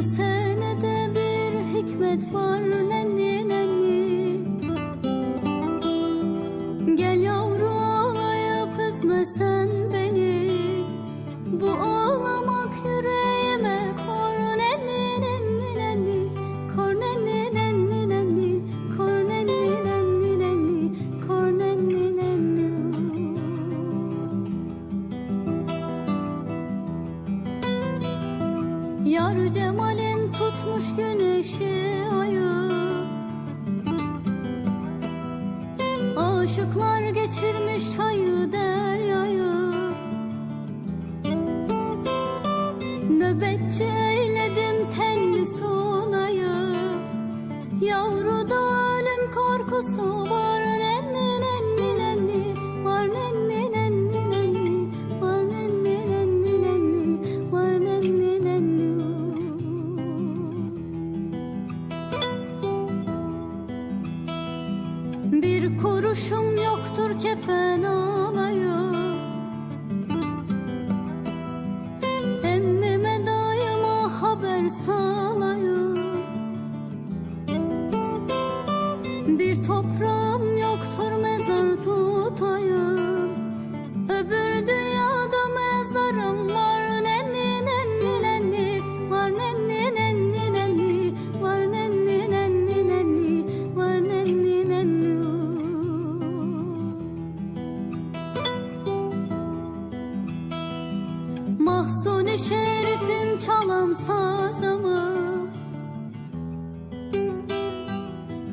Bu senede bir hikmet var. Nenni nenni. Gel yavru ağlayıp üzme sen beni. Bu ağlamak Yar Cemal'in tutmuş güneşi ayı Aşıklar geçirmiş çayı deryayı. Nöbetçi eyledim telli sunayı. Yavruda ölüm korkusu Bir kuruşum yoktur kefen alayım Emmime daima haber salayım Bir toprağım yoktur mezar tutayım. Öbür Mahzuni şerifim çalam sazımı.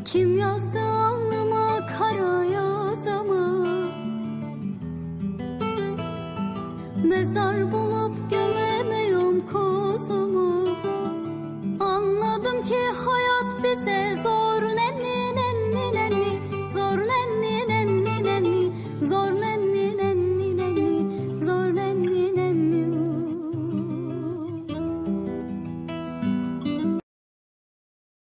Kim yazdı alnıma kara yazımı? Mezar bu